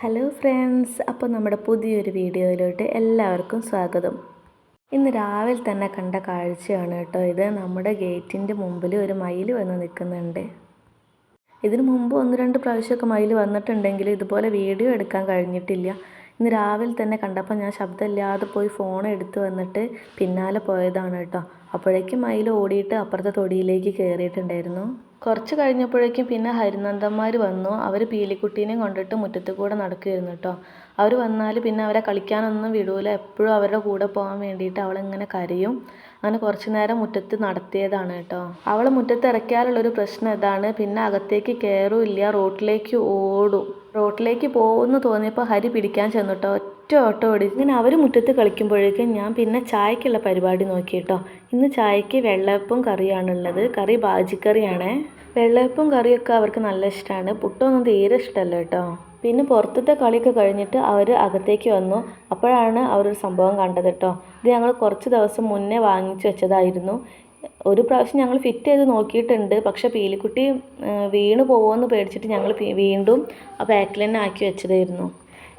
Hello friends അപ്പോൾ നമ്മുടെ പുതിയൊരു വീഡിയോയിലോട്ട് എല്ലാവർക്കും സ്വാഗതം. ഇന്ന് രാവിലെ തന്നെ കണ്ട കാഴ്ചയാണ് കേട്ടോ ഇത്. നമ്മുടെ ഗേറ്റിന്റെ മുമ്പിൽ ഒരു മയിൽ വന്ന് നിൽക്കുന്നുണ്ട്. ഇതിനു മുമ്പ് ഒന്ന് രണ്ട് പ്രാവശ്യമൊക്കെ മയിൽ വന്നിട്ടുണ്ടെങ്കിൽ ഇതുപോലെ വീഡിയോ എടുക്കാൻ കഴിഞ്ഞിട്ടില്ല. ഇന്ന് രാവിലെ തന്നെ കണ്ടപ്പോൾ ഞാൻ ശബ്ദമില്ലാതെ പോയി ഫോൺ എടുത്ത് വന്നിട്ട് പിന്നാലെ പോയതാണ് കേട്ടോ. അപ്പോഴേക്കും മയിൽ ഓടിയിട്ട് അപ്പുറത്തെ തൊടിയിലേക്ക് കയറിയിട്ടുണ്ടായിരുന്നു. കുറച്ച് കഴിഞ്ഞപ്പോഴേക്കും പിന്നെ ഹരിനന്ദന്മാർ വന്നു. അവർ പീലിക്കുട്ടീനെയും കൊണ്ടിട്ട് മുറ്റത്ത് കൂടെ നടക്കുകയായിരുന്നു കേട്ടോ അവർ വന്നാൽ പിന്നെ അവരെ കളിക്കാനൊന്നും വിടൂല. എപ്പോഴും അവരുടെ കൂടെ പോകാൻ വേണ്ടിയിട്ട് അവളിങ്ങനെ കരയും. അങ്ങനെ കുറച്ച് നേരം മുറ്റത്ത് നടത്തിയതാണ് കേട്ടോ അവൾ മുറ്റത്ത് ഇറക്കിയാലുള്ളൊരു പ്രശ്നം ഇതാണ്. പിന്നെ അകത്തേക്ക് കയറുമില്ല റോട്ടിലേക്ക് ഓടും. റോട്ടിലേക്ക് പോകുമെന്ന് തോന്നിയപ്പോൾ ഹരി പിടിക്കാൻ ചെന്നു കേട്ടോ ഒറ്റ ഓട്ടം ഓടി. ഇങ്ങനെ അവർ മുറ്റത്ത് കളിക്കുമ്പോഴേക്കും ഞാൻ പിന്നെ ചായക്കുള്ള പരിപാടി നോക്കി കേട്ടോ. ഇന്ന് ചായക്ക് വെള്ളയപ്പവും കറിയാണുള്ളത്. കറി ബാജിക്കറിയാണേ. വെള്ളയപ്പവും കറിയൊക്കെ അവർക്ക് നല്ല ഇഷ്ടമാണ് പുട്ടൊന്നും തീരെ ഇഷ്ടമല്ല കേട്ടോ. പിന്നെ പുറത്തത്തെ കളിയൊക്കെ കഴിഞ്ഞിട്ട് അവർ അകത്തേക്ക് വന്നു. അപ്പോഴാണ് അവരൊരു സംഭവം കണ്ടത് കേട്ടോ. ഇത് ഞങ്ങൾ കുറച്ച് ദിവസം മുന്നേ വാങ്ങിച്ചു വെച്ചതായിരുന്നു. ഒരു പ്രാവശ്യം ഞങ്ങൾ ഫിറ്റ് ചെയ്ത് നോക്കിയിട്ടുണ്ട്. പക്ഷേ പീലിക്കുട്ടി വീണ് പോകുമെന്ന് പേടിച്ചിട്ട് ഞങ്ങൾ വീണ്ടും ആ ബാക്കിൽ തന്നെ ആക്കി വെച്ചതായിരുന്നു.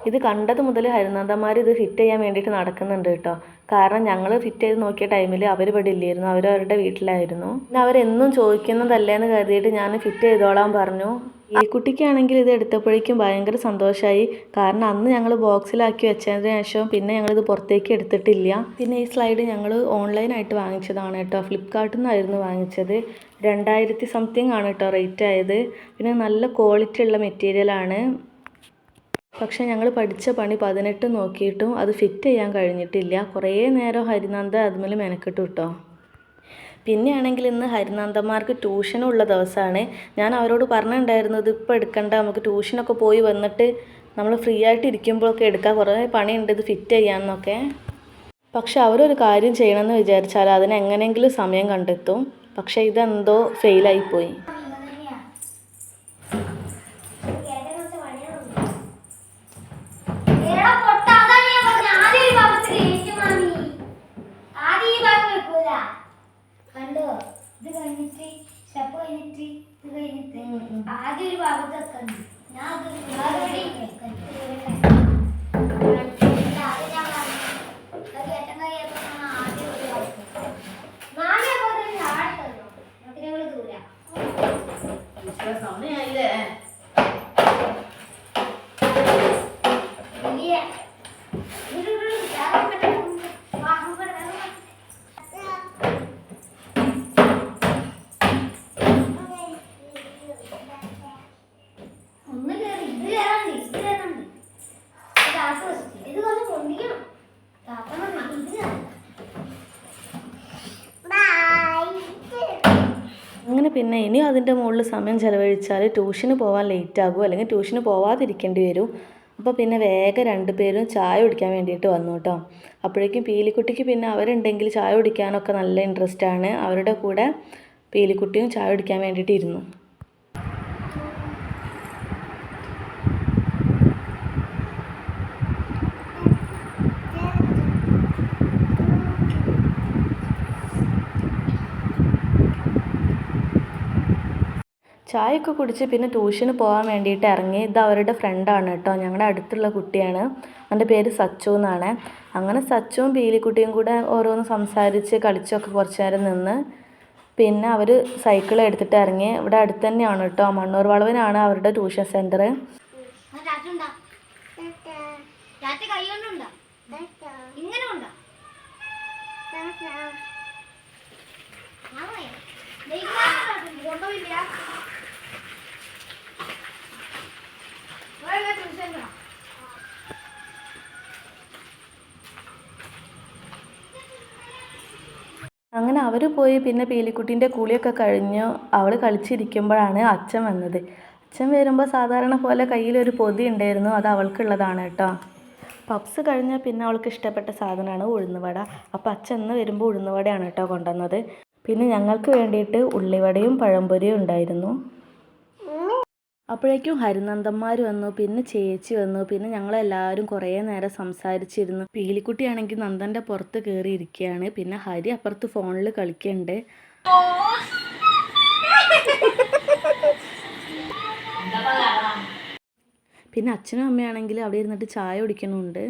ഇത് കണ്ടത് മുതൽ ഹരിനാഥന്മാർ ഇത് ഫിറ്റ് ചെയ്യാൻ വേണ്ടിയിട്ട് നടക്കുന്നുണ്ട് കേട്ടോ. കാരണം ഞങ്ങൾ ഫിറ്റ് ചെയ്ത് നോക്കിയ ടൈമിൽ അവർ ഇവിടെ ഇല്ലായിരുന്നു. അവർ അവരുടെ വീട്ടിലായിരുന്നു. പിന്നെ അവരെന്നും ചോദിക്കുന്നതല്ലേ എന്ന് കരുതിയിട്ട് ഞാൻ ഫിറ്റ് ചെയ്തോളാൻ പറഞ്ഞു. ഈ കുട്ടിക്കാണെങ്കിൽ ഇത് എടുത്തപ്പോഴേക്കും ഭയങ്കര സന്തോഷമായി കാരണം അന്ന് ഞങ്ങൾ ബോക്സിലാക്കി വെച്ചതിന് ശേഷം പിന്നെ ഞങ്ങളിത് പുറത്തേക്ക് എടുത്തിട്ടില്ല. പിന്നെ ഈ സ്ലൈഡ് ഞങ്ങൾ ഓൺലൈനായിട്ട് വാങ്ങിച്ചതാണ് കേട്ടോ. ഫ്ലിപ്കാർട്ടിൽ നിന്നായിരുന്നു വാങ്ങിച്ചത്. രണ്ടായിരത്തി സംതിങ് ആണ് കേട്ടോ റേറ്റ് ആയത്. പിന്നെ നല്ല ക്വാളിറ്റി ഉള്ള മെറ്റീരിയലാണ് പക്ഷേ ഞങ്ങൾ പഠിച്ച പണി പതിനെട്ട് നോക്കിയിട്ടും അത് ഫിറ്റ് ചെയ്യാൻ കഴിഞ്ഞിട്ടില്ല. കുറേ നേരം ഹരിനന്ദ അതുമേൽ മെനക്കെട്ടു കേട്ടോ പിന്നെയാണെങ്കിൽ ഇന്ന് ഹരിനന്ദന്മാർക്ക് ട്യൂഷനുള്ള ദിവസമാണ് ഞാൻ അവരോട് പറഞ്ഞിട്ടുണ്ടായിരുന്നത് ഇപ്പോൾ എടുക്കണ്ട നമുക്ക് ട്യൂഷനൊക്കെ പോയി വന്നിട്ട് നമ്മൾ ഫ്രീ ആയിട്ട് ഇരിക്കുമ്പോഴൊക്കെ എടുക്കാം. കുറേ പണിയുണ്ട് ഇത് ഫിറ്റ് ചെയ്യാമെന്നൊക്കെ പക്ഷെ അവരൊരു കാര്യം ചെയ്യണമെന്ന് വിചാരിച്ചാൽ അതിന് എങ്ങനെയെങ്കിലും സമയം കണ്ടെത്തും. പക്ഷേ ഇതെന്തോ ഫെയിലായിപ്പോയി പിന്നെ ഇനി അതിന്റെ മുകളിൽ സമയം ചിലവഴിച്ചാൽ ട്യൂഷന് പോകാൻ ലേറ്റ് ആകും അല്ലെങ്കിൽ ട്യൂഷന് പോവാതിരിക്കേണ്ടി വരും. അപ്പോൾ പിന്നെ വേഗം രണ്ട് പേരും ചായ കുടിക്കാൻ വേണ്ടിയിട്ട് വന്നു കേട്ടോ അപ്പോഴേക്കും പീലിക്കുട്ടിക്ക് പിന്നെ അവരുണ്ടെങ്കിൽ ചായ കുടിക്കാനൊക്കെ നല്ല ഇൻട്രസ്റ്റ് ആണ്. അവരുടെ കൂടെ പീലിക്കുട്ടിയും ചായ കുടിക്കാൻ വേണ്ടിയിട്ട് ഇരുന്നു. ചായയൊക്കെ കുടിച്ച് പിന്നെ ട്യൂഷന് പോകാൻ വേണ്ടിയിട്ട് ഇറങ്ങി ഇത് അവരുടെ ഫ്രണ്ടാണ് കേട്ടോ. ഞങ്ങളുടെ അടുത്തുള്ള കുട്ടിയാണ്. അവന്റെ പേര് സച്ചു എന്നാണ്. അങ്ങനെ സച്ചുവും പീലിക്കുട്ടിയും കൂടെ ഓരോന്ന് സംസാരിച്ച് കളിച്ചൊക്കെ കുറച്ച് നേരം നിന്ന് പിന്നെ അവർ സൈക്കിൾ എടുത്തിട്ട് ഇറങ്ങി. ഇവിടെ അടുത്ത് തന്നെയാണ് കേട്ടോ. മണ്ണൂർ വളവിനാണ് അവരുടെ ട്യൂഷൻ സെന്റർ ഇങ്ങനെ ഉണ്ടാ ട്യൂഷൻ അങ്ങനെ അവർ പോയി പിന്നെ പീലിക്കുട്ടീന്റെ കുളിയൊക്കെ കഴിഞ്ഞ് അവൾ കളിച്ചിരിക്കുമ്പോഴാണ് അച്ഛൻ വന്നത്. അച്ഛൻ വരുമ്പോൾ സാധാരണ പോലെ കയ്യിലൊരു പൊതി ഉണ്ടായിരുന്നു അത് അവൾക്കുള്ളതാണ് കേട്ടോ. പപ്സ് കഴിഞ്ഞാൽ പിന്നെ അവൾക്ക് ഇഷ്ടപ്പെട്ട സാധനമാണ് ഉഴുന്നുവട. അപ്പോൾ അച്ഛൻ ഇന്ന് വരുമ്പോൾ ഉഴുന്നുവടയാണ് കേട്ടോ കൊണ്ടുവന്നത്. പിന്നെ ഞങ്ങൾക്ക് വേണ്ടിയിട്ട് ഉള്ളിവടയും പഴംപൊരിയും ഉണ്ടായിരുന്നു. അപ്പോഴേക്കും ഹരിനന്ദന്മാർ വന്നു പിന്നെ ചേച്ചി വന്നു പിന്നെ ഞങ്ങളെല്ലാവരും കുറേ നേരം സംസാരിച്ചിരുന്നു. പീലിക്കുട്ടിയാണെങ്കിൽ നന്ദന്റെ പുറത്ത് കയറി ഇരിക്കുകയാണ് പിന്നെ ഹരി അപ്പുറത്ത് ഫോണിൽ കളിക്കണ്ട്. പിന്നെ അച്ഛനും അമ്മയാണെങ്കിൽ അവിടെ ഇരുന്നിട്ട് ചായ കുടിക്കണമുണ്ട്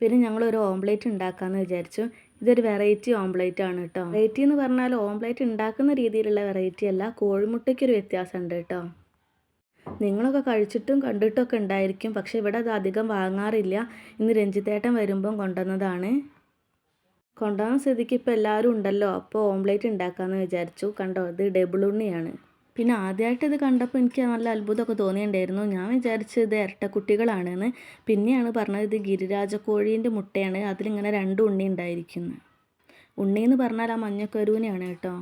പിന്നെ ഞങ്ങളൊരു ഓംപ്ലേറ്റ് ഉണ്ടാക്കാമെന്ന് വിചാരിച്ചു. ഇതൊരു വെറൈറ്റി ഓംപ്ലേറ്റ് ആണ് കേട്ടോ. വെറൈറ്റി എന്ന് പറഞ്ഞാൽ ഓംപ്ലേറ്റ് ഉണ്ടാക്കുന്ന രീതിയിലുള്ള വെറൈറ്റി അല്ല കോഴിമുട്ടയ്ക്കൊരു വ്യത്യാസമുണ്ട് കേട്ടോ. നിങ്ങളൊക്കെ കഴിച്ചിട്ടും കണ്ടിട്ടൊക്കെ ഉണ്ടായിരിക്കും. പക്ഷെ ഇവിടെ അത് അധികം വാങ്ങാറില്ല. ഇന്ന് രഞ്ജിത്തേട്ടൻ വരുമ്പം കൊണ്ടുവന്നതാണ്. കൊണ്ടുവന്ന സ്ഥിതിക്ക് ഇപ്പോൾ എല്ലാവരും ഉണ്ടല്ലോ. അപ്പോൾ ഓംലേറ്റ് ഉണ്ടാക്കാമെന്ന് വിചാരിച്ചു. കണ്ടോ ഇത് ഡബിൾ ഉണ്ണിയാണ്. പിന്നെ ആദ്യമായിട്ട് ഇത് കണ്ടപ്പോൾ എനിക്ക് നല്ല അത്ഭുതമൊക്കെ തോന്നിയിട്ടുണ്ടായിരുന്നു. ഞാൻ വിചാരിച്ചത് ഇത് ഇരട്ടക്കുട്ടികളാണെന്ന്. പിന്നെയാണ് പറഞ്ഞത് ഇത് ഗിരിരാജ കോഴീന്റെ മുട്ടയാണ്. അതിലിങ്ങനെ രണ്ട് ഉണ്ണി ഉണ്ടായിരിക്കുന്നത് ഉണ്ണി എന്ന് പറഞ്ഞാൽ ആ മഞ്ഞക്കരുവിനെയാണ് കേട്ടോ.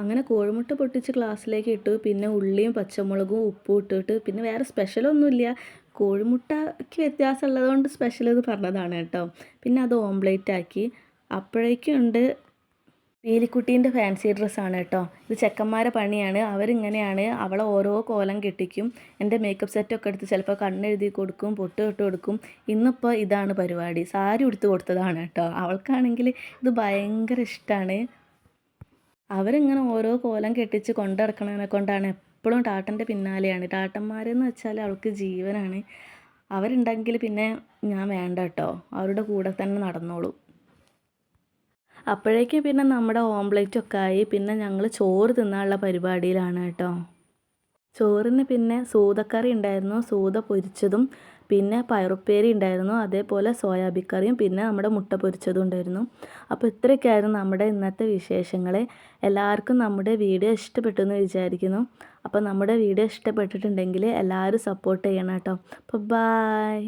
അങ്ങനെ കോഴിമുട്ട പൊട്ടിച്ച് ഗ്ലാസ്സിലേക്ക് ഇട്ടു. പിന്നെ ഉള്ളിയും പച്ചമുളകും ഉപ്പും ഇട്ടിട്ട് പിന്നെ വേറെ സ്പെഷ്യലൊന്നുമില്ല കോഴിമുട്ടയ്ക്ക് വ്യത്യാസമുള്ളത് കൊണ്ട് സ്പെഷ്യൽ ഇത് പറഞ്ഞതാണ് കേട്ടോ. പിന്നെ അത് ഓംപ്ലേറ്റ് ആക്കി. അപ്പോഴേക്കും ഉണ്ട് പീലിക്കുട്ടീന്റെ ഫാൻസി ഡ്രസ്സാണ് കേട്ടോ. ഇത് ചെക്കന്മാരെ പണിയാണ്. അവരിങ്ങനെയാണ്. അവളെ ഓരോ കോലം കെട്ടിക്കും. എന്റെ മേക്കപ്പ് സെറ്റൊക്കെ എടുത്ത് ചിലപ്പോൾ കണ്ണെഴുതി കൊടുക്കും പൊട്ട് ഇട്ട് കൊടുക്കും. ഇന്നിപ്പോൾ ഇതാണ് പരിപാടി. സാരി ഉടുത്ത് കൊടുത്തതാണ് കേട്ടോ. അവൾക്കാണെങ്കിൽ ഇത് ഭയങ്കര ഇഷ്ടമാണ് അവരിങ്ങനെ ഓരോ കോലം കെട്ടിച്ച് കൊണ്ടിറക്കണതിനെ കൊണ്ടാണ് എപ്പോഴും ടാട്ടന്റെ പിന്നാലെയാണ്. ടാട്ടന്മാരെന്ന് വെച്ചാൽ അവൾക്ക് ജീവനാണ്. അവരുണ്ടെങ്കിൽ പിന്നെ ഞാൻ വേണ്ട കേട്ടോ അവരുടെ കൂടെ തന്നെ നടന്നോളൂ. അപ്പോഴേക്കും പിന്നെ നമ്മുടെ ഓംപ്ലേറ്റൊക്കെ ആയി. പിന്നെ ഞങ്ങൾ ചോറ് തിന്നാനുള്ള പരിപാടിയിലാണ് കേട്ടോ ചോറിന് പിന്നെ സൂതക്കറി ഉണ്ടായിരുന്നു. സൂത പൊരിച്ചതും പിന്നെ പയറുപ്പേരി ഉണ്ടായിരുന്നു. അതേപോലെ സോയാബിക്കറിയും കറിയും പിന്നെ നമ്മുടെ മുട്ട പൊരിച്ചതും ഉണ്ടായിരുന്നു. അപ്പോൾ ഇത്രയൊക്കെയായിരുന്നു നമ്മുടെ ഇന്നത്തെ വിശേഷങ്ങൾ എല്ലാവർക്കും നമ്മുടെ വീഡിയോ ഇഷ്ടപ്പെട്ടു എന്ന് വിചാരിക്കുന്നു. അപ്പോൾ നമ്മുടെ വീഡിയോ ഇഷ്ടപ്പെട്ടിട്ടുണ്ടെങ്കിൽ എല്ലാവരും സപ്പോർട്ട് ചെയ്യണം കേട്ടോ. അപ്പോൾ ബായ്